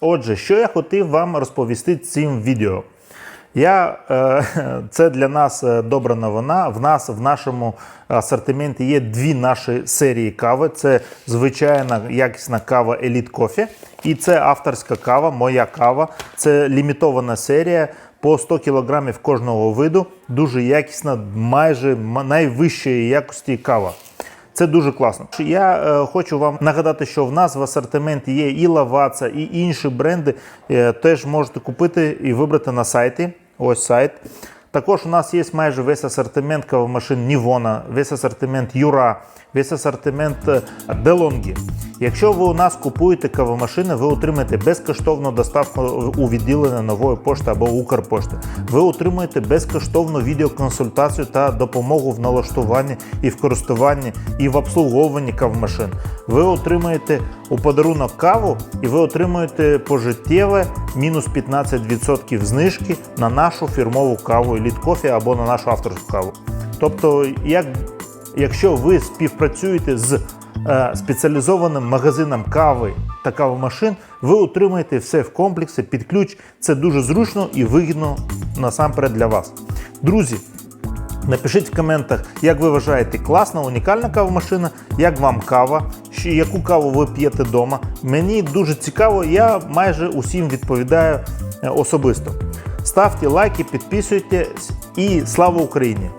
Отже, що я хотів вам розповісти цим відео. Я, е, це для нас е, добра новина. В нас в нашому асортименті є дві наші серії кави. Це звичайна якісна кава Elite Coffee і це авторська кава, моя кава. Це лімітована серія по 100 кг кожного виду. Дуже якісна, майже найвищої якості кава. Це дуже класно. Я е, хочу вам нагадати, що в нас в асортименті є і Лаваца, і інші бренди. Е, теж можете купити і вибрати на сайті. Ось сайт. Також у нас є майже весь асортимент кавомашин Нівона, весь асортимент Юра, весь асортимент е, Делонгі. Якщо ви у нас купуєте кавомашини, ви отримаєте безкоштовну доставку у відділення нової пошти або Укрпошти. Ви отримуєте безкоштовну відеоконсультацію та допомогу в налаштуванні і в користуванні і в обслуговуванні кавомашин. Ви отримаєте у подарунок каву і ви отримуєте пожиттєве мінус 15% знижки на нашу фірмову каву Elite Coffee або на нашу авторську каву. Тобто, як Якщо ви співпрацюєте з спеціалізованим магазином кави та кавомашин, ви отримаєте все в комплексі під ключ. Це дуже зручно і вигідно насамперед для вас. Друзі, напишіть в коментах, як ви вважаєте, класна, унікальна кавомашина, як вам кава, яку каву ви п'єте вдома. Мені дуже цікаво, я майже усім відповідаю е, особисто. Ставте лайки, підписуйтесь і слава Україні!